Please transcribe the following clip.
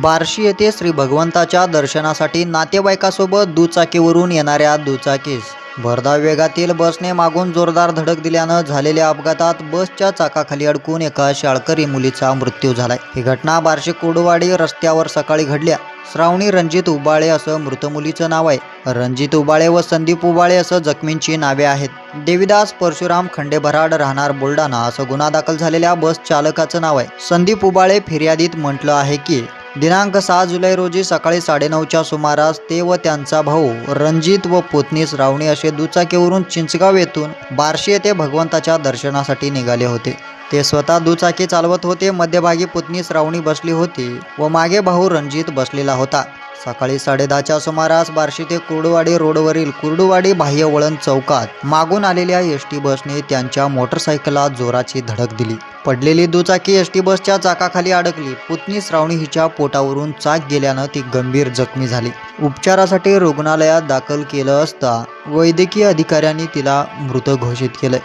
बार्शी येथे श्री भगवंताच्या दर्शनासाठी नातेवाईकासोबत दुचाकीवरून येणाऱ्या दुचाकीस. भरधाव वेगातील बसने मागून जोरदार धडक दिल्यानं झालेल्या अपघातात बसच्या चाकाखाली अडकून एका शाळकरी मुलीचा मृत्यू झालाय. ही घटना बार्शी कोडवाडी रस्त्यावर सकाळी घडल्या. श्रावणी रणजित उबाळे असं मृत मुलीचं नाव आहे. रणजित उबाळे व संदीप उबाळे असं जखमींची नावे आहेत. देविदास परशुराम खंडेभराड राहणार बुलढाणा असं गुन्हा दाखल झालेल्या बस चालकाचं नाव आहे. संदीप उबाळे फिर्यादीत म्हटलं आहे की दिनांक सहा जुलै रोजी सकाळी साडेनऊच्या सुमारास ते व त्यांचा भाऊ रणजित व पुतनीस रावणी असे दुचाकीवरून चिंचगाव येथून बार्शी येथे भगवंताच्या दर्शनासाठी निघाले होते. ते स्वतः दुचाकी चालवत होते. मध्यभागी पुतनीस रावणी बसली होती व मागे भाऊ रणजित बसलेला होता. सकाळी साडेदहाच्या सुमारास बार्शी ते कुर्डुवाडी रोडवरील कुर्डुवाडी बाह्य वळण चौकात मागून आलेल्या एस टी बसने त्यांच्या मोटरसायकलला जोराची धडक दिली. पडलेली दुचाकी एस टी बसच्या चाकाखाली अडकली. पुतणी श्रावणी हिच्या पोटावरून चाक गेल्यानं ती गंभीर जखमी झाली. उपचारासाठी रुग्णालयात दाखल केलं असता वैद्यकीय अधिकाऱ्यांनी तिला मृत घोषित केलं